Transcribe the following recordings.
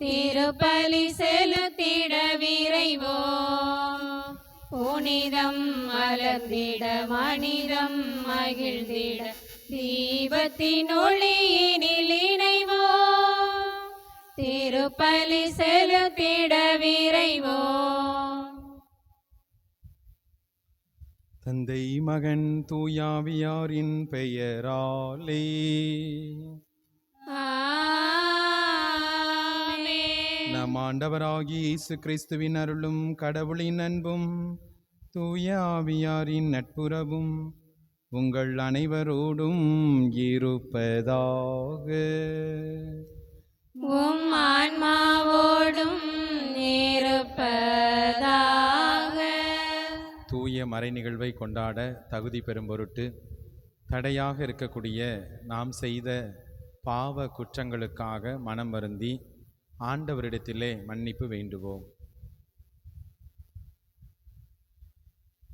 திருப்பலி செலுத்திட விரைவோ? புனிதம் மலர்ந்திட மனிதம் மகிழ்ந்திட தீபத்தின் ஒளியினில் இணைவோ? திருப்பலி செலுத்திட விரைவோ? தந்தை மகன் தூயாவியாரின் பெயராலே. ஆமென். நம் ஆண்டவராகி இயேசு கிறிஸ்துவின் அருளும் கடவுளின் அன்பும் தூயாவியாரின் நட்புறவும் உங்கள் அனைவரோடும் இருப்பதாக. உம் ஆன்மாவோடும் இருப்பதாக. தூய மறை நிகழ்வை கொண்டாட தகுதி பெறும் பொருட்டு தடையாக இருக்கக்கூடிய நாம் செய்த பாவ குற்றங்களுக்காக மனம் வருந்தி ஆண்டவரிடத்திலே மன்னிப்பு வேண்டுவோம்.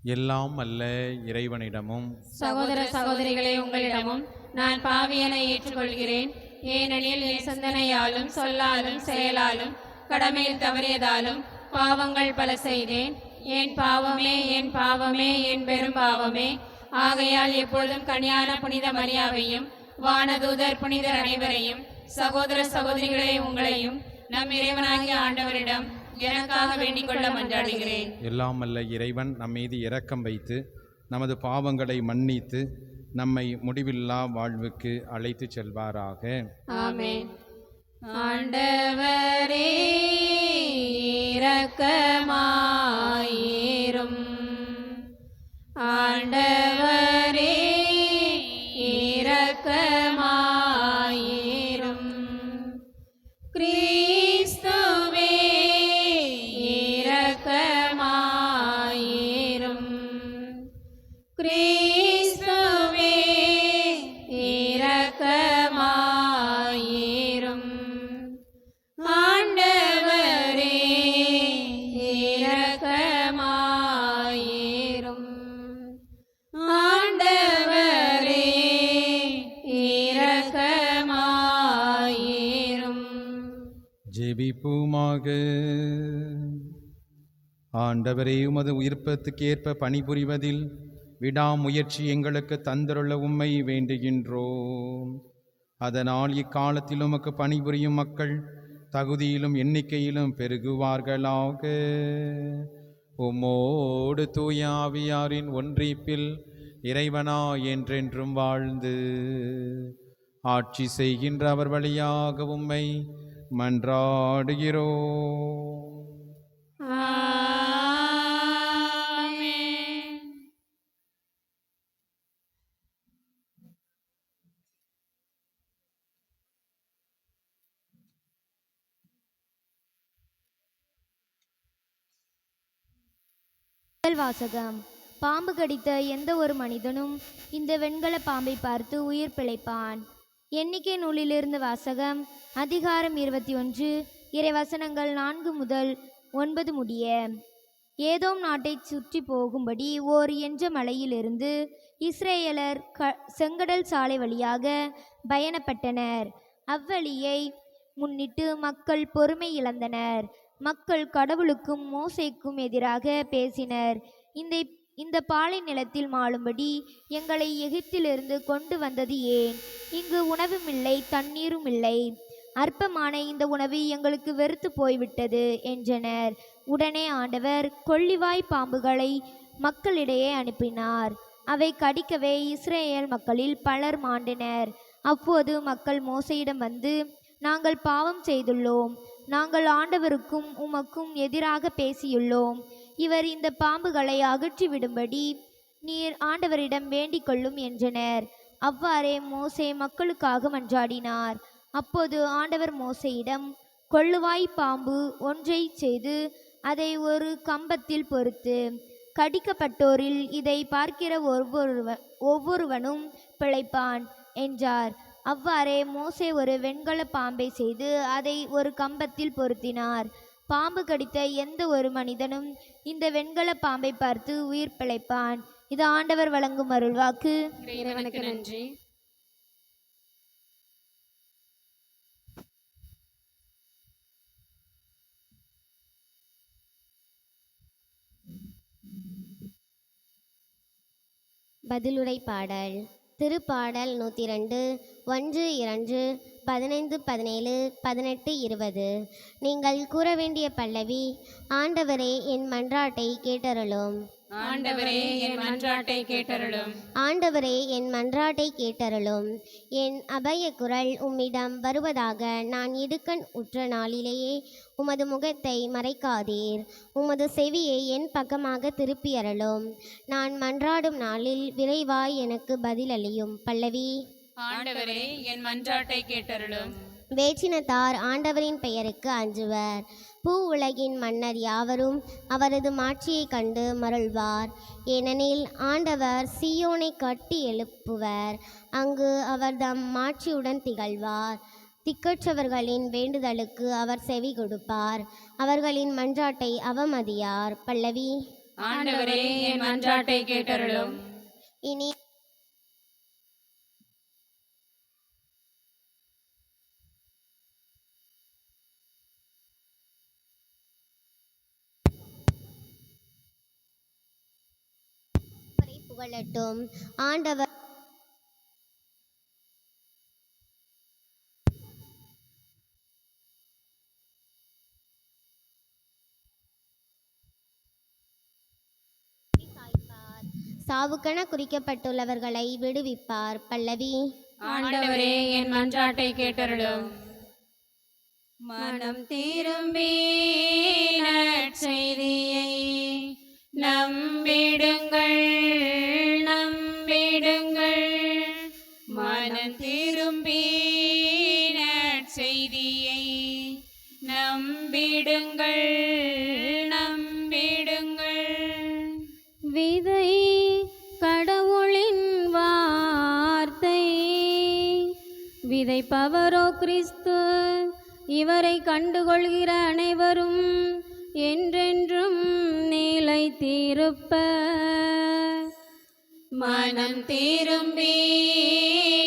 எல்லாம் அல்ல இறைவனிடமும். சகோதர சகோதரிகளே உங்களிடமும் நான் பாவியனை ஏற்றுக்கொள்கிறேன். ஏனெனில் என் சிந்தனையாலும் சொல்லாலும் செயலாலும் கடமையில் தவறியதாலும் பாவங்கள் பல செய்தேன். என் பாவமே என் பாவமே என் பெரும் பாவமே. ஆகையால் எப்பொழுதும் கனியான புனித மரியாவையும் வானதூதர் புனிதர் அனைவரையும் சகோதர சகோதரிகளே உங்களையும் நம் இறைவனாகிய ஆண்டவரிடம் எனக்காக வேண்டிக் கொள்ள மன்றாடுகிறேன். எல்லாம் அல்ல இறைவன் நம் மீது இரக்கம் வைத்து நமது பாவங்களை மன்னித்து நம்மை முடிவில்லா வாழ்வுக்கு அழைத்து செல்வாராக. ஆமென். ஆண்டவரே இரக்கமாயிரும் ஆண்டவரே உமது உயிர்ப்பத்துக்கேற்ப பணிபுரிவதில் விடாமுயற்சி எங்களுக்கு தந்தருள்ள உம்மை வேண்டுகின்றோம். அதனால் இக்காலத்தில் உமக்கு பணிபுரியும் மக்கள் தகுதியிலும் எண்ணிக்கையிலும் பெருகுவார்களாக. உம்மோடு தூயாவியாரின் ஒன்றிப்பில் இறைவனா என்றென்றும் வாழ்ந்து ஆட்சி செய்கின்ற அவர் வழியாக உம்மை மன்றாடுகிறோம். வாசகம். பாம்பு கடித்த எந்த ஒரு மனிதனும் இந்த வெண்கல பாம்பை பார்த்து உயிர் பிழைப்பான். எண்ணிக்கை நூலிலிருந்து வாசகம் அதிகாரம் இருபத்தி ஒன்று இறைவசனங்கள் நான்கு முதல் ஒன்பது முடிய. ஏதோம் நாட்டை சுற்றி போகும்படி ஓர் என்ற மலையிலிருந்து இஸ்ரேலர் க செங்கடல் சாலை வழியாக பயணப்பட்டனர். அவ்வழியை முன்னிட்டு மக்கள் பொறுமை இழந்தனர். மக்கள் கடவுளுக்கும் மோசைக்கும் எதிராக பேசினர். இந்த இந்த பாலை நிலத்தில் மாளும்படி எங்களை எகிப்திலிருந்து கொண்டு வந்தது ஏன்? இங்கு உணவும் இல்லை தண்ணீரும் இல்லை. அற்பமான இந்த உணவு எங்களுக்கு வெறுத்து போய்விட்டது என்றனர். உடனே ஆண்டவர் கொள்ளிவாய் பாம்புகளை மக்களிடையே அனுப்பினார். அவை கடிக்கவே இஸ்ரேல் மக்களில் பலர் மாண்டினர். அப்போது மக்கள் மோசையிடம் வந்து நாங்கள் பாவம் செய்துள்ளோம். நாங்கள் ஆண்டவருக்கும் உமக்கும் எதிராக பேசியுள்ளோம். இவர் இந்த பாம்புகளை அகற்றிவிடும்படி நீர் ஆண்டவரிடம் வேண்டிக் கொள்ளும் என்றனர். அவ்வாறே மோசே மக்களுக்காக மன்றாடினார். அப்போது ஆண்டவர் மோசையிடம் கொள்ளுவாய் பாம்பு ஒன்றை செய்து அதை ஒரு கம்பத்தில் பொறுத்து கடிக்கப்பட்டோரில் இதை பார்க்கிற ஒவ்வொருவ ஒவ்வொருவனும் பிழைப்பான் என்றார். அவ்வாறே மோசே ஒரு வெண்கல பாம்பை செய்து அதை ஒரு கம்பத்தில் பொருத்தினார். பாம்பு கடித்த எந்த ஒரு மனிதனும் இந்த வெண்கல பாம்பை பார்த்து உயிர் பிழைப்பான். இது ஆண்டவர் வழங்கும் அருள்வாக்கு. இறைவனுக்கு நன்றி. பதிலுரை பாடல். திருப்பாடல் நூற்றி ரெண்டு ஒன்று இரண்டு பதினைந்து பதினேழு பதினெட்டு இருபது. நீங்கள் கூற வேண்டிய பல்லவி ஆண்டவரே என் மன்றாட்டை கேட்டருளும். ஆண்டவரே என் மன்றாட்டை கேட்டருளும். ஆண்டவரே என் மன்றாட்டை கேட்டருளும். என் அபய குரல் உம்மிடம் வருவதாக நான் இடுக்கண் உற்ற நாளிலேயே உமது முகத்தை மறைக்காதீர். உமது செவியை என் பக்கமாக திருப்பியருளும் நான் மன்றாடும் நாளில் விரைவாய் எனக்கு பதிலளியும் பல்லவி. ஆண்டவரே என் மன்றாட்டை கேட்டருளும். வேற்றினத்தார் ஆண்டவரின் பெயருக்கு அஞ்சுவர். பூ உலகின் மன்னர் யாவரும் அவரது மாட்சியைக் கண்டு மருள்வார் ஏனெனில் ஆண்டவர் சீயோனை கட்டி எழுப்புவர். அங்கு அவர் தம் மாட்சியுடன் திகழ்வார். திக்கற்றவர்களின் வேண்டுதலுக்கு அவர் செவி கொடுப்பார். அவர்களின் மன்றாட்டை அவமதியார். பல்லவி. ஆண்டவரே என் மன்றாட்டை கேட்டருளும். இனி அவரை புகழட்டும். ஆண்டவர் சாவுக்கென குறிக்கப்பட்டுள்ளவர்களை விடுவிப்பார் பல்லவி. ஆண்டவரே என் மன்றாட்டை கேட்டருளும். மனம் திரும்பி நற்செய்தியை நம்பிடுங்கள். நம்பிடுங்கள் நம்பிடுங்கள். விதை கடவுளின் வார்த்தை. விதைப்பவரோ கிறிஸ்து இவரை கண்டுகொள்கிற அனைவரும் என்றென்றும் நிலைத்திருப்ப. மனம் திரும்பி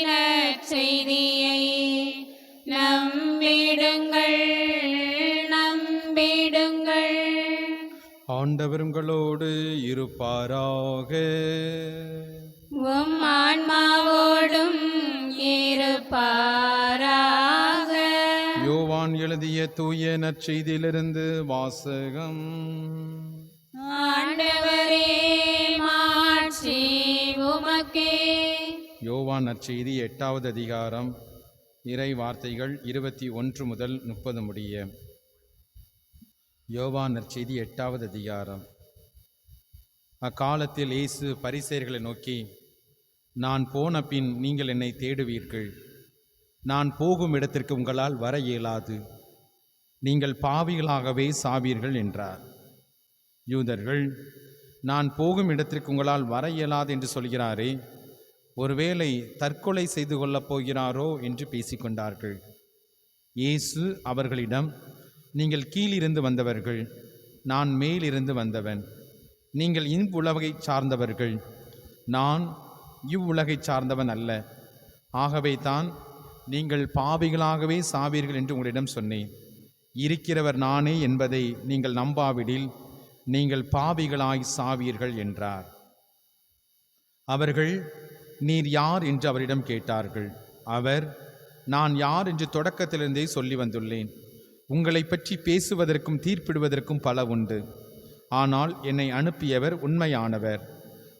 நற்செய்தியை நம்பிடுங்கள். ஆண்டவர் உங்களோடு இருப்பாராக. உம் ஆன்மாவோடும் இருப்பாராக. யோவான் எழுதிய தூய நற்செய்தியிலிருந்து வாசகம். ஆண்டவரே மாட்சி உமக்கே. யோவான் நற்செய்தி எட்டாவது அதிகாரம். இறை வார்த்தைகள் இருபத்தி ஒன்று முதல் முப்பது முடிய. யோவான் நற்செய்தி எட்டாவது அதிகாரம். அக்காலத்தில் இயேசு பரிசேயர்களை நோக்கி நான் போன பின் நீங்கள் என்னை தேடுவீர்கள். நான் போகும் இடத்திற்கு உங்களால் வர இயலாது. நீங்கள் பாவிகளாகவே சாவீர்கள் என்றார். யூதர்கள் நான் போகும் இடத்திற்கு உங்களால் வர இயலாது என்று சொல்கிறாரே ஒருவேளை தற்கொலை செய்து கொள்ளப் போகிறாரோ என்று பேசிக்கொண்டார்கள். இயேசு அவர்களிடம் நீங்கள் கீழிருந்து வந்தவர்கள் நான் மேலிருந்து வந்தவன். நீங்கள் இவ்வுலகை சார்ந்தவர்கள் நான் இவ்வுலகைச் சார்ந்தவன் அல்ல. ஆகவே தான் நீங்கள் பாவிகளாகவே சாவீர்கள் என்று உங்களிடம் சொன்னேன். இருக்கிறவர் நானே என்பதை நீங்கள் நம்பாவிடில் நீங்கள் பாவிகளாய் சாவீர்கள் என்றார். அவர்கள் நீர் யார்? என்று அவரிடம் கேட்டார்கள். அவர் நான் யார்? என்று தொடக்கத்திலிருந்தே சொல்லி வந்துள்ளேன். உங்களை பற்றி பேசுவதற்கும் தீர்ப்பிடுவதற்கும் பல உண்டு. ஆனால் என்னை அனுப்பியவர் உண்மையானவர்.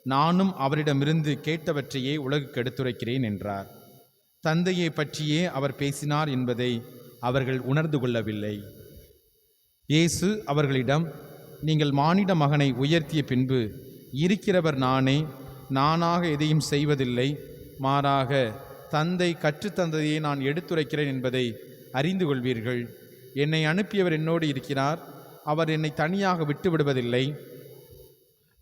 நானும் அவரிடமிருந்து கேட்டவற்றையே உலகுக்கு எடுத்துரைக்கிறேன் என்றார். தந்தையை பற்றியே அவர் பேசினார் என்பதை அவர்கள் உணர்ந்து கொள்ளவில்லை. இயேசு அவர்களிடம் நீங்கள் மானிட மகனை உயர்த்திய பின்பு இருக்கிறவர் நானே நானாக எதையும் செய்வதில்லை. மாறாக தந்தை கற்றுத்தந்ததையே நான் எடுத்துரைக்கிறேன் என்பதை அறிந்து கொள்வீர்கள். என்னை அனுப்பியவர் என்னோடு இருக்கிறார். அவர் என்னை தனியாக விட்டு விடுவதில்லை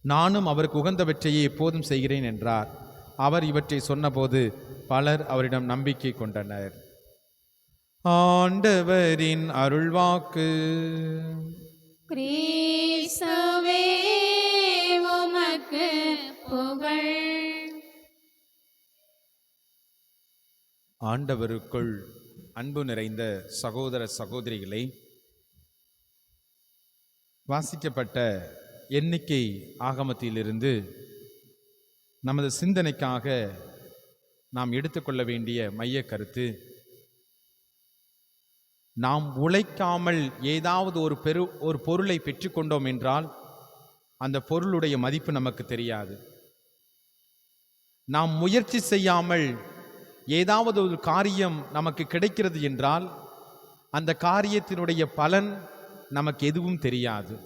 நானும் அவருக்கு உகந்தவற்றையே எப்போதும் செய்கிறேன் என்றார். அவர் இவற்றை சொன்னபோது பலர் அவரிடம் நம்பிக்கை கொண்டனர். ஆண்டவரின் அருள்வாக்கு. கிறிஸ்துவே உமக்கு புகழ். ஆண்டவருக்குள் அன்பு நிறைந்த சகோதர சகோதரிகளை வாசிக்கப்பட்ட எண்ணிக்கை ஆகமத்திலிருந்து நமது சிந்தனைக்காக நாம் எடுத்துக்கொள்ள வேண்டிய மைய கருத்து நாம் உழைக்காமல் ஏதாவது ஒரு பெரு ஒரு பொருளை பெற்றுக்கொண்டோம் என்றால் அந்த பொருளுடைய மதிப்பு நமக்கு தெரியாது. நாம் முயற்சி செய்யாமல் ஏதாவது ஒரு காரியம் நமக்கு கிடைக்கிறது என்றால் அந்த காரியத்தினுடைய பலன் நமக்கு எதுவும் தெரியாது.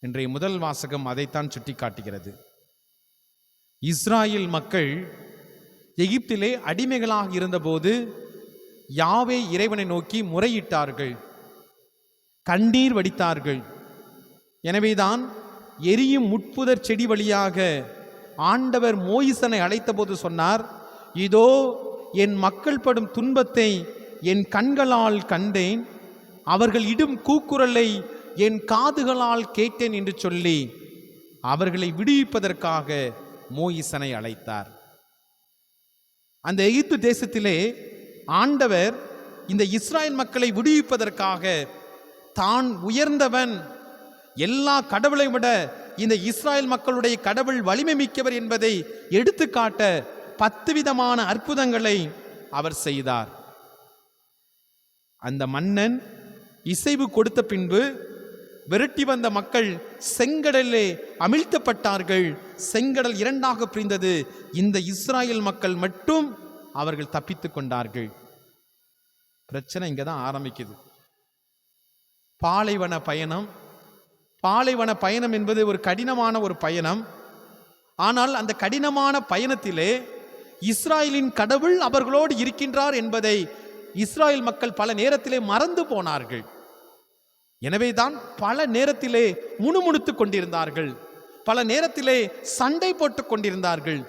இன்றைய முதல் வாசகம் அதைத்தான் சுட்டிக்காட்டுகிறது. இஸ்ராயல் மக்கள் எகிப்திலே அடிமைகளாக இருந்தபோது யாவே இறைவனை நோக்கி முறையிட்டார்கள். கண்ணீர் வடித்தார்கள். எனவேதான் எரியும் முட்புதர் செடி வழியாக ஆண்டவர் மோயிசனை அழைத்தபோது சொன்னார் இதோ என் மக்கள் படும் துன்பத்தை என் கண்களால் கண்டேன். அவர்கள் இடும் கூக்குரலை என் காதுகளால் கேட்டேன் என்று சொல்லி அவர்களை விடுவிப்பதற்காக மோயிசனை அழைத்தார். அந்த எகிப்து தேசத்திலே ஆண்டவர் இந்த இஸ்ராயல் மக்களை விடுவிப்பதற்காக தான் உயர்ந்தவன். எல்லா கடவுளை விட இந்த இஸ்ராயல் மக்களுடைய கடவுள் வலிமை மிக்கவர் என்பதை எடுத்துக்காட்ட பத்து விதமான அற்புதங்களை அவர் செய்தார். அந்த மன்னன் இசைவு கொடுத்த பின்பு விரட்டி வந்த மக்கள் செங்கடலே அமிழ்த்தப்பட்டார்கள். செங்கடல் இரண்டாக பிரிந்தது. இந்த இஸ்ராயல் மக்கள் மட்டும் அவர்கள் தப்பித்துக் கொண்டார்கள். பிரச்சனை இங்கே தான் ஆரம்பிக்குது. பாலைவன பயணம். பாலைவன பயணம் என்பது ஒரு கடினமான ஒரு பயணம். ஆனால் அந்த கடினமான பயணத்திலே இஸ்ராயலின் கடவுள் அவர்களோடு இருக்கின்றார் என்பதை இஸ்ராயல் மக்கள் பல நேரத்திலே மறந்து போனார்கள். எனவேதான் பல நேரத்திலே முணுமுணுத்துக் கொண்டிருந்தார்கள். பல நேரத்திலே சண்டை போட்டுக் கொண்டிருந்தார்கள்.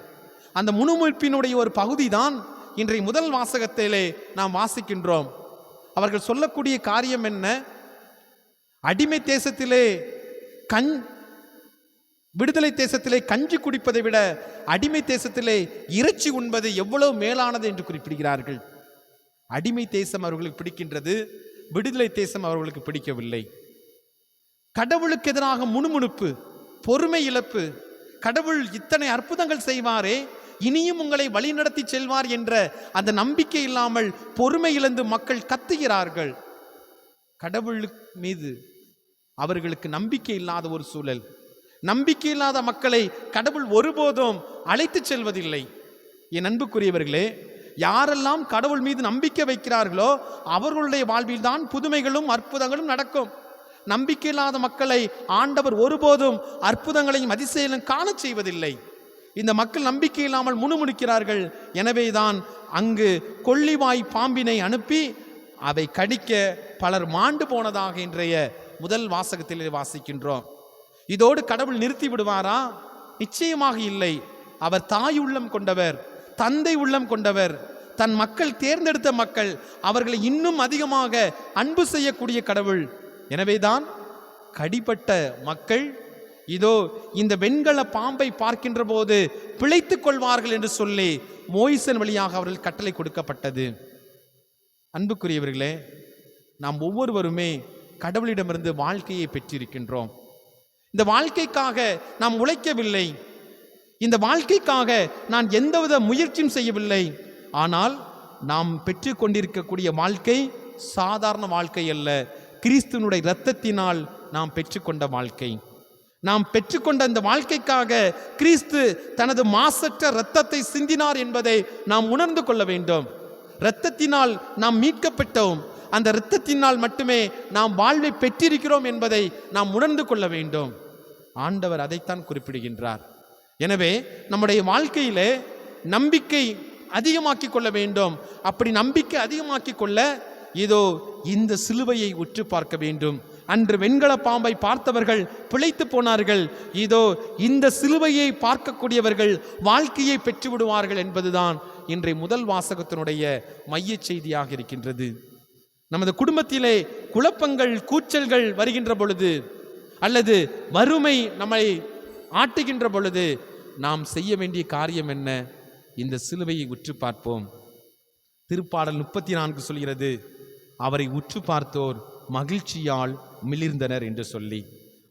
அந்த முணுமுணுப்பினுடைய ஒரு பகுதி தான் இன்றைய முதல் வாசகத்திலே நாம் வாசிக்கின்றோம். அவர்கள் சொல்லக்கூடிய காரியம் என்ன? அடிமை தேசத்திலே கண் விடுதலை தேசத்திலே கஞ்சி குடிப்பதை விட அடிமை தேசத்திலே இறைச்சி உண்பது எவ்வளவு மேலானது என்று குறிப்பிடுகிறார்கள். அடிமை தேசம் அவர்களுக்கு பிடிக்கின்றது விடுதலை தேசம் அவர்களுக்கு பிடிக்கவில்லை. கடவுளுக்கு எதிராக முணுமுணுப்பு பொறுமை இழப்பு கடவுள் இத்தனை அற்புதங்கள் செய்வாரே இனியும் உங்களை வழிநடத்தி செல்வார் என்ற அந்த நம்பிக்கை இல்லாமல் பொறுமை இழந்து மக்கள் கத்துகிறார்கள். கடவுள் மீது அவர்களுக்கு நம்பிக்கை இல்லாத ஒரு சூழல். நம்பிக்கை இல்லாத மக்களை கடவுள் ஒருபோதும் அழைத்துச் செல்வதில்லை. என் அன்புக்குரியவர்களே யாரெல்லாம் கடவுள் மீது நம்பிக்கை வைக்கிறார்களோ அவர்களுடைய வாழ்வில்தான் புதுமைகளும் அற்புதங்களும் நடக்கும். நம்பிக்கையில்லாத மக்களை ஆண்டவர் ஒருபோதும் அற்புதங்களையும் அதிசயங்களும் காணச் செய்வதில்லை. இந்த மக்கள் நம்பிக்கை இல்லாமல் முணுமுணுக்கிறார்கள். எனவேதான் அங்கு கொள்ளிவாய் பாம்பினை அனுப்பி அதை கடிக்க பலர் மாண்டு போனதாக இன்றைய முதல் வாசகத்தில் வாசிக்கின்றோம். இதோடு கடவுள் நிறுத்தி விடுவாரா? நிச்சயமாக இல்லை. அவர் தாய் உள்ளம் கொண்டவர் தந்தை உள்ளம் கொண்டவர் தன் மக்கள் தேர்ந்தெடுத்த மக்கள் அவர்களை இன்னும் அதிகமாக அன்பு செய்யக்கூடிய கடவுள். எனவேதான் கடிப்பட்ட மக்கள் இதோ இந்த வெண்கல பாம்பை பார்க்கின்ற போது பிழைத்துக் கொள்வார்கள் என்று சொல்லி மோயிசன் வழியாக அவர்கள் கட்டளை கொடுக்கப்பட்டது. அன்புக்குரியவர்களே நாம் ஒவ்வொருவருமே கடவுளிடமிருந்து வாழ்க்கையை பெற்றிருக்கின்றோம். இந்த வாழ்க்கைக்காக நாம் உழைக்கவில்லை. இந்த வாழ்க்கைக்காக நான் எந்தவித முயற்சியும் செய்யவில்லை. ஆனால் நாம் பெற்று கொண்டிருக்கக்கூடிய வாழ்க்கை சாதாரண வாழ்க்கை அல்ல. கிறிஸ்துவனுடைய இரத்தத்தினால் நாம் பெற்றுக்கொண்ட வாழ்க்கை. நாம் பெற்றுக்கொண்ட இந்த வாழ்க்கைக்காக கிறிஸ்து தனது மாசற்ற இரத்தத்தை சிந்தினார் என்பதை நாம் உணர்ந்து கொள்ள வேண்டும். இரத்தத்தினால் நாம் மீட்கப்பட்டோம். அந்த இரத்தத்தினால் மட்டுமே நாம் வாழ்வை பெற்றிருக்கிறோம் என்பதை நாம் உணர்ந்து கொள்ள வேண்டும். ஆண்டவர் அதைத்தான் குறிப்பிடுகின்றார். எனவே நம்முடைய வாழ்க்கையிலே நம்பிக்கை அதிகமாக்கி கொள்ள வேண்டும். அப்படி நம்பிக்கை அதிகமாக்கி கொள்ள இதோ இந்த சிலுவையை உற்று பார்க்க வேண்டும். அன்று வெண்கல பாம்பை பார்த்தவர்கள் பிழைத்து போனார்கள். இதோ இந்த சிலுவையை பார்க்கக்கூடியவர்கள் வாழ்க்கையை பெற்று விடுவார்கள் என்பதுதான் இன்றைய முதல் வாசகத்தினுடைய மையச் செய்தியாக இருக்கின்றது. நமது குடும்பத்திலே குழப்பங்கள் கூச்சல்கள் வருகின்ற பொழுது அல்லது வறுமை நம்மை ஆட்டுகின்ற பொழுது நாம் செய்ய வேண்டிய காரியம் என்ன? இந்த சிலுவையை உற்று பார்ப்போம். திருப்பாடல் முப்பத்தி நான்கு சொல்கிறது அவரை உற்று பார்த்தோர் மகிழ்ச்சியால் மிளிர்ந்தனர் என்று சொல்லி.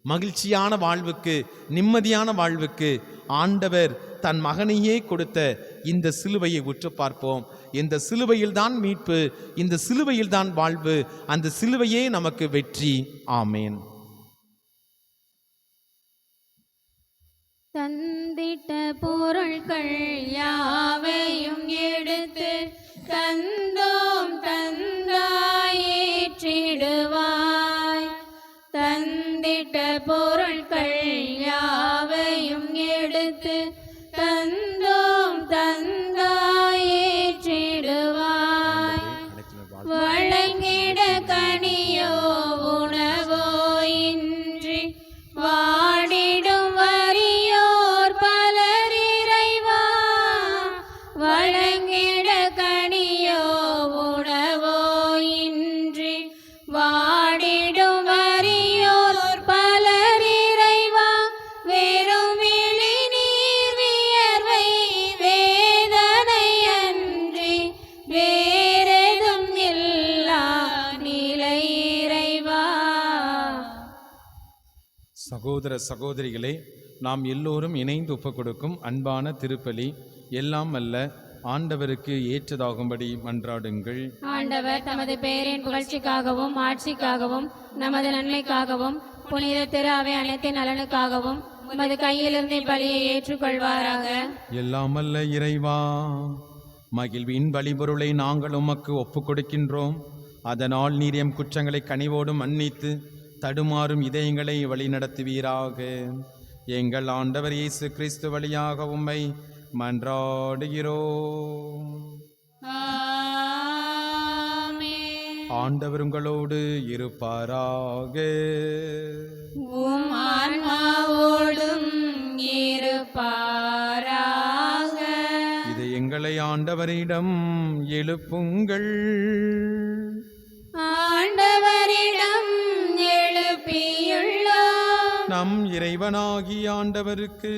மகிழ்ச்சியான வாழ்வுக்கு நிம்மதியான வாழ்வுக்கு ஆண்டவர் தன் மகனையே கொடுத்த இந்த சிலுவையை உற்று பார்ப்போம். இந்த சிலுவையில்தான் மீட்பு இந்த சிலுவையில்தான் வாழ்வு அந்த சிலுவையே நமக்கு வெற்றி. ஆமேன். தந்திட்ட பொருட்கள் யாவையும் எடுத்து தந்தோம் தந்தாயேற்றிடுவாய் தந்திட்ட பொருட்கள் யாவையும் எடுத்து சகோதர சகோதரிகளே நாம் எல்லோரும் இணைந்து ஒப்புக் கொடுக்கும் அன்பான திருப்பலி எல்லாம் அல்ல ஆண்டவருக்கு ஏற்றதாகும்படி மன்றாடுங்கள். ஆண்டவர் தமது பேரின் புகழ்ச்சிக்காகவும் ஆட்சிக்காகவும் நமது நன்மைக்காகவும் புனித திரு அவை அனைத்தின் நலனுக்காகவும் உமது கையிலிருந்து பலியை ஏற்றுக்கொள்வாராக. எல்லாம் அல்ல இறைவா மகிழ்வின் பலிபொருளை நாங்கள் உமக்கு ஒப்புக் கொடுக்கின்றோம் அதனால் நீர் எம் குற்றங்களை கனிவோடு மன்னித்து தடுமாறும் இதயங்களை வழிநடத்துவீராக. எங்கள் ஆண்டவர் இயேசு கிறிஸ்து வழியாக உம்மை மன்றாடுகிறோம். ஆமென். ஆண்டவர் உங்களோடு இருப்பாராக. இது எங்களை ஆண்டவரிடம் எழுப்புங்கள். ஆண்டவரிடம் நம் இறைவனாகி ஆண்டவருக்கு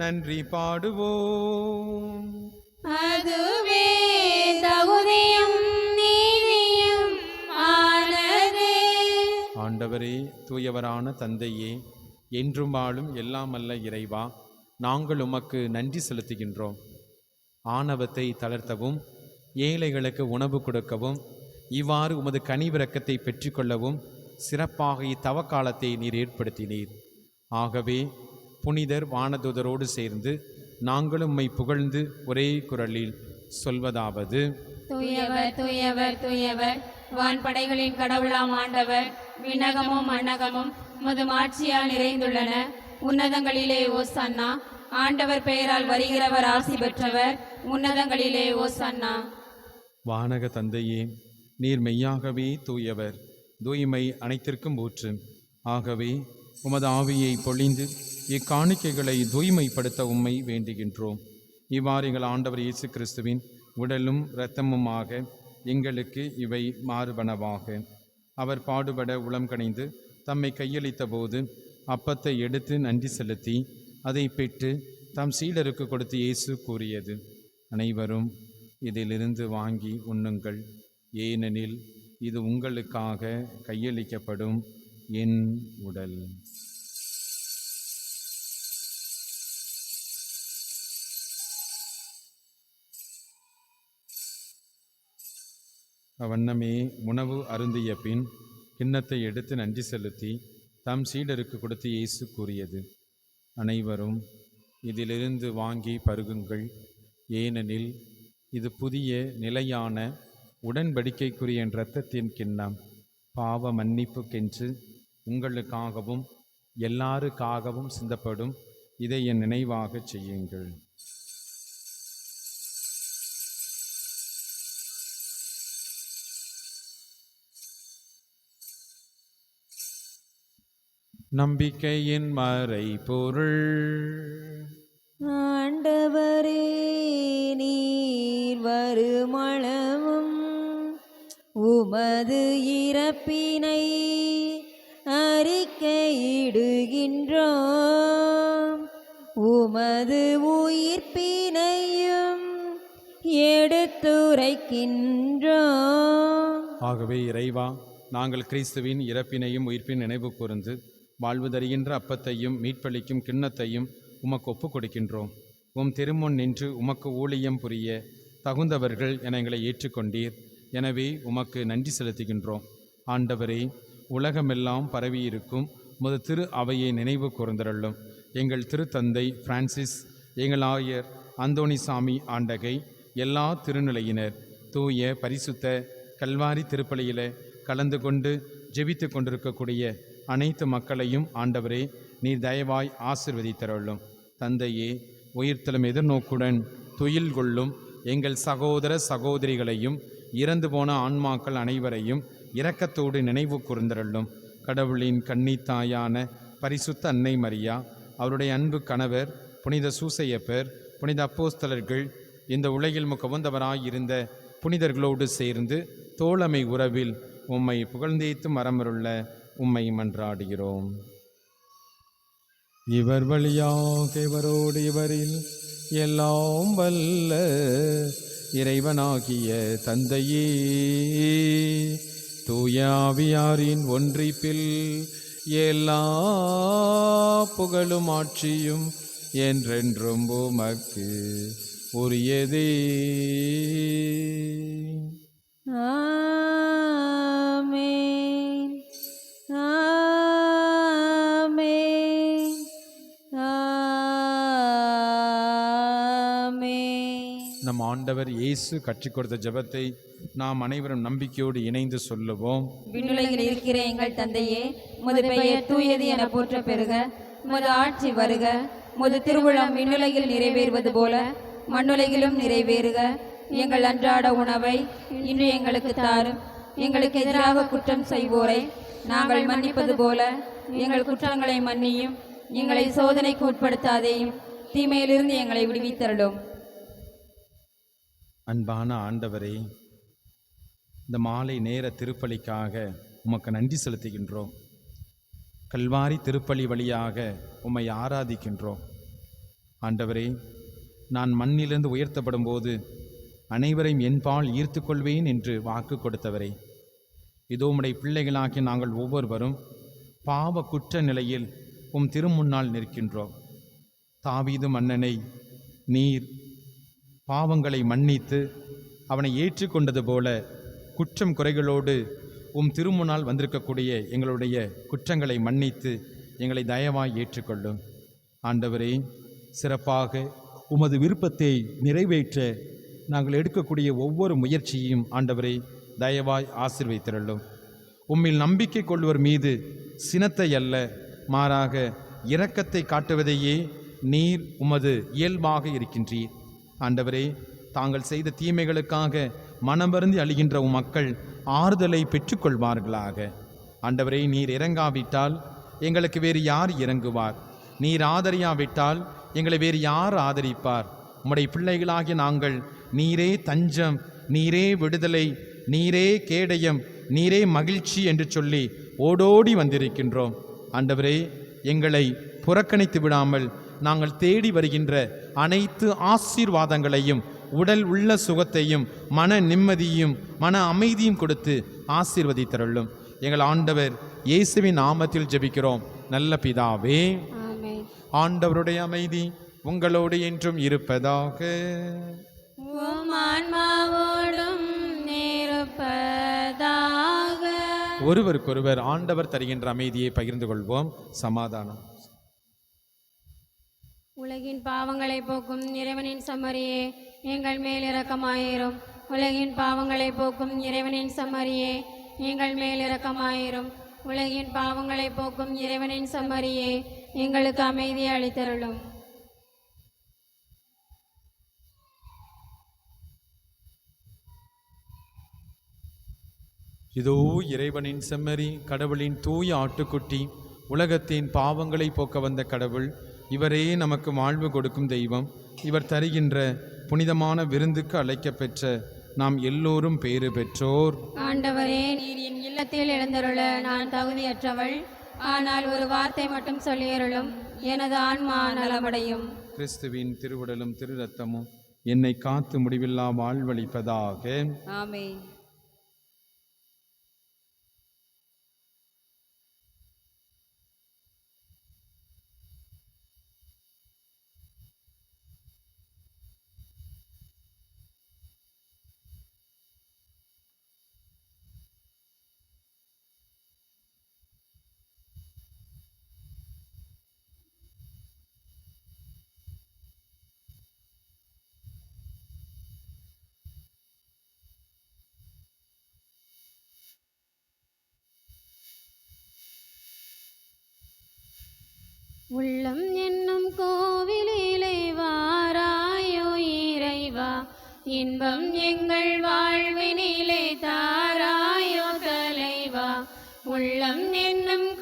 நன்றி பாடுவோம். அதுவே தகுதியும் நீதியும் ஆனது. ஆண்டவரே தூயவரான தந்தையே என்றும் வாழும் எல்லாம் அல்ல இறைவா நாங்கள் உமக்கு நன்றி செலுத்துகின்றோம். ஆணவத்தை தளர்த்தவும் ஏழைகளுக்கு உணவு கொடுக்கவும் இவ்வாறு உமது கனிவிரக்கத்தை பெற்றுக்கொள்ளவும் சிறப்பாக இத்தவக்காலத்தை நீர் ஏற்படுத்தினீர். ஆகவே புனிதர் வானதூதரோடு சேர்ந்து நாங்களும் உம்மை புகழ்ந்து ஒரே குரலில் சொல்வதாவது. தூயவர் தூயவர் தூயவர். வான்படைகளின் கடவுளாம் ஆண்டவர். விண்ணகமும் மண்ணகமும் உமது மாட்சியால் நிறைந்துள்ளன. உன்னதங்களிலே ஓசன்னா. ஆண்டவர் பெயரால் வருகிறவர் ஆசி பெற்றவர். உன்னதங்களிலே ஓசன்னா. வானக தந்தையே நீர் மெய்யாகவே தூயவர். தூய்மை அனைத்திற்கும் ஊற்று ஆகவே உமது ஆவியை பொழிந்து இக்காணிக்கைகளை தூய்மைப்படுத்த உம்மை வேண்டுகின்றோம். இவ்வாறு எங்கள் ஆண்டவர் இயேசு கிறிஸ்துவின் உடலும் இரத்தமுமாக எங்களுக்கு இவை மாறுபனவாக அவர் பாடுபட உளம் கணிந்து தம்மை கையளித்த போது அப்பத்தை எடுத்து நன்றி செலுத்தி அதை பெற்று தம் சீடருக்கு கொடுத்து இயேசு கூறியது. அனைவரும் இதிலிருந்து வாங்கி உண்ணுங்கள். ஏனெனில் இது உங்களுக்காக கையளிக்கப்படும் என் உடல். அவ்வண்ணமே உணவு அருந்திய பின் கிண்ணத்தை எடுத்து நன்றி செலுத்தி தம் சீடருக்கு கொடுத்து இயேசு கூறியது. அனைவரும் இதிலிருந்து வாங்கி பருகுங்கள். ஏனெனில் இது புதிய நிலையான உடன்படிக்கைக்குரிய என் இரத்தத்தின் கிண்ணம். பாவ மன்னிப்புக்கென்று உங்களுக்காகவும் எல்லாருக்காகவும் சிந்தப்படும். இதை என் நினைவாக செய்யுங்கள். நம்பிக்கையின் மறை பொருள். ஆண்டவரே நீர் வருமளவும் உமது இறப்பினை அறிக்கையிடுகின்றோம். உமது உயிர்ப்பினையும் எடுத்துரைக்கின்றோம். ஆகவே இறைவா நாங்கள் கிறிஸ்துவின் இறப்பினையும் உயிர்ப்பின் நினைவு கூர்ந்து வாழ்வு தருகின்ற அப்பத்தையும் மீட்பளிக்கும் கிண்ணத்தையும் உமக்கு ஒப்புக் கொடுக்கின்றோம் உம் திருமுன் நின்று உமக்கு ஊழியம் புரிய தகுந்தவர்கள் என எங்களை ஏற்றுக்கொண்டீர். எனவே உமக்கு நன்றி செலுத்துகின்றோம். ஆண்டவரே உலகமெல்லாம் பரவியிருக்கும். முத திரு அவையை நினைவு கூர்ந்தருளும். எங்கள் திருத்தந்தை பிரான்சிஸ் எங்கள் ஆயர் அந்தோணிசாமி ஆண்டகை எல்லா திருநிலையினர் தூய பரிசுத்த கல்வாரி திருப்பலியில கலந்து கொண்டு ஜெபித்து கொண்டிருக்கக்கூடிய அனைத்து மக்களையும் ஆண்டவரே நீர் தயவாய் ஆசிர்வதித்தருளும். தந்தையே உயிர்த்தலும் எதிர்நோக்குடன் துயில் கொள்ளும் எங்கள் சகோதர சகோதரிகளையும் இறந்து போன ஆன்மாக்கள் அனைவரையும் இரக்கத்தோடு நினைவு கூர்ந்தருளும் கடவுளின் கன்னித்தாயான பரிசுத்த அன்னை மரியா அவருடைய அன்பு கணவர் புனித சூசையப்பர் புனித அப்போஸ்தலர்கள் இந்த உலகில் முகவந்தவராயிருந்த புனிதர்களோடு சேர்ந்து தோழமை உறவில் உம்மை புகழ்ந்தேத்து மரமருள்ள உம்மை மன்றாடுகிறோம். இவர் வழியாக இவரோடு இவரில் எல்லாம் வல்ல இறைவனாகிய தந்தையே. தூயாவியாரின் ஒன்றிப்பில் எல்லா புகழும் ஆட்சியும் என்றென்றும் உமக்கு உரியதே. ஆமே ஆ நம் ஆண்டவர் இயேசு கற்றுக் கொடுத்த ஜெபத்தை நாம் அனைவரும் நம்பிக்கையோடு இணைந்து சொல்லுவோம். விண்ணுலகில் இருக்கிற எங்கள் தந்தையே முது பெயர் தூயது என போற்ற பெறுக முது ஆட்சி வருக. முது திருவிழம் விண்ணுலகில் நிறைவேறுவது போல மண்ணுலகிலும் நிறைவேறுக. எங்கள் அன்றாட உணவை இன்று எங்களுக்கு தாரும். எங்களுக்கு எதிராக குற்றம் செய்வோரை நாங்கள் மன்னிப்பது போல எங்கள் குற்றங்களை மன்னியும். எங்களை சோதனைக்கு உட்படுத்தாதேயும். தீமையிலிருந்து எங்களை விடுவித்தரலும் அன்பான ஆண்டவரே இந்த மாலை நேர திருப்பலிக்காக உமக்கு நன்றி செலுத்துகின்றோம். கல்வாரி திருப்பலி வழியாக உம்மை ஆராதிக்கின்றோம். ஆண்டவரே நான் மண்ணிலிருந்து உயர்த்தப்படும் போது அனைவரையும் என்பால் ஈர்த்து கொள்வேன் என்று வாக்கு கொடுத்தவரே. இதோ உடைய பிள்ளைகளாகி நாங்கள் ஒவ்வொருவரும் பாவ குற்ற நிலையில் உம் திருமுன்னால் நிற்கின்றோம். தாவீது மன்னனை நீர் பாவங்களை மன்னித்து அவனை ஏற்றுக்கொண்டது போல குற்றம் குறைகளோடு உம் திருமுனால் வந்திருக்கக்கூடிய எங்களுடைய குற்றங்களை மன்னித்து எங்களை தயவாய் ஏற்றுக்கொள்ளும். ஆண்டவரே சிறப்பாக உமது விருப்பத்தை நிறைவேற்ற நாங்கள் எடுக்கக்கூடிய ஒவ்வொரு முயற்சியையும் ஆண்டவரே தயவாய் ஆசீர்வைத்திரளும் உம்மில் நம்பிக்கை கொள்வர் மீது சினத்தை அல்ல மாறாக இரக்கத்தை காட்டுவதையே நீர் உமது இயல்பாக இருக்கின்றீர். ஆண்டவரே தாங்கள் செய்த தீமைகளுக்காக மனமருந்தி அழிகின்ற உம் மக்கள் ஆறுதலை பெற்றுக்கொள்வார்களாக. ஆண்டவரே நீர் இறங்காவிட்டால் எங்களுக்கு வேறு யார் இறங்குவார்? நீர் ஆதரியாவிட்டால் எங்களை வேறு யார் ஆதரிப்பார்? உம்முடைய பிள்ளைகளாகிய நாங்கள் நீரே தஞ்சம் நீரே விடுதலை நீரே கேடயம் நீரே மகிழ்ச்சி என்று சொல்லி ஓடோடி வந்திருக்கின்றோம். ஆண்டவரே எங்களை புறக்கணித்து விடாமல் நாங்கள் தேடி வருகின்ற அனைத்து ஆசீர்வாதங்களையும் உடல் உள்ள சுகத்தையும் மன நிம்மதியும் மன அமைதியும் கொடுத்து ஆசீர்வதித்தருளும் எங்கள் ஆண்டவர் இயேசுவின் நாமத்தில் ஜெபிக்கிறோம். நல்ல பிதாவே ஆண்டவருடைய அமைதி உங்களோடு என்றும் இருப்பதாக. ஒருவருக்கொருவர் ஆண்டவர் தருகின்ற அமைதியை பகிர்ந்து கொள்வோம். சமாதானம். உலகின் பாவங்களை போக்கும் இறைவனின் சமரியே எங்கள் மேல் இரக்கமாயிரும். உலகின் பாவங்களை போக்கும் இறைவனின் சமரியே எங்கள் மேல் இரக்கமாயிரும். உலகின் பாவங்களை போக்கும் இறைவனின் சம்மரியே எங்களுக்கு அமைதியை அளித்தருளும். இதோ இறைவனின் செம்மறி கடவுளின் தூய ஆட்டுக்குட்டி உலகத்தின் பாவங்களை போக்க வந்த கடவுள் இவரே நமக்கு வாழ்வு கொடுக்கும் தெய்வம். இவர் தருகின்ற புனிதமான விருந்துக்கு அழைக்கப் பெற்ற நாம் எல்லோரும் பேறு பெற்றோர். ஆண்டவரே நீர் என் இல்லத்தில் எழுந்தருள நான் தகுதியற்றவள். ஆனால் ஒரு வார்த்தை மட்டும் சொல்லியருளும் எனது ஆன்மா நலமடையும். கிறிஸ்துவின் திருவுடலும் திரு ரத்தமும் என்னை காத்து முடிவில்லா வாழ்வளிப்பதாக. ஆமென். உள்ளம் என்னும் கோவிலிலே வாராயோ இறைவா? இன்பம் எங்கள் வாழ்வினிலே தாராயோ தலைவா? உள்ளம் என்னும்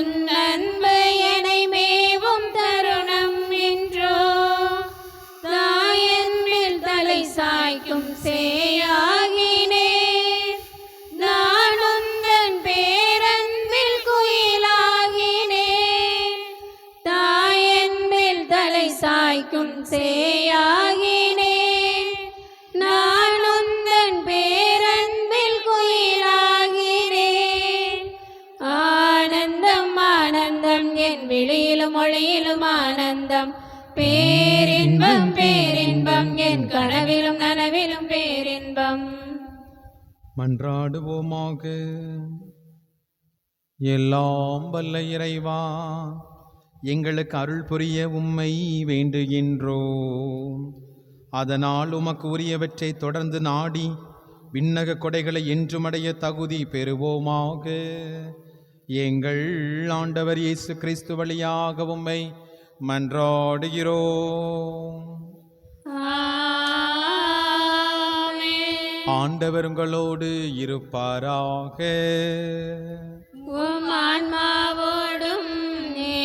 كنا மன்றாடுவோமாக. எல்லாம் வல்ல இறைவா எங்களுக்கு அருள் புரிய உம்மை வேண்டுகின்றோம். அதனால் உமக்கு உரியவற்றை தொடர்ந்து நாடி விண்ணக கொடைகளை என்றுமடைய தகுதி பெறுவோமாக. எங்கள் ஆண்டவர் இயேசு கிறிஸ்து வழியாக உம்மை மன்றாடுகிறோம். ஆண்டவர் உங்களோடு இருப்பாராக ஆன்மாவோடும்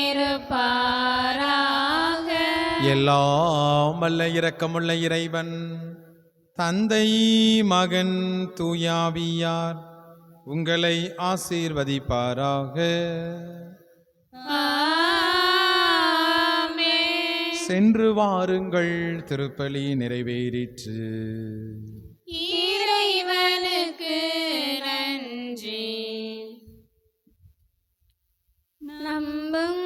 இருப்பாராக. எல்லாம் வல்ல இரக்கமுள்ள இறைவன் தந்தை மகன் தூயாவியார் உங்களை ஆசீர்வதிப்பாராக. சென்று வாருங்கள் திருப்பலி நிறைவேறிற்று. உமக்கு நன்றி. நம்பும்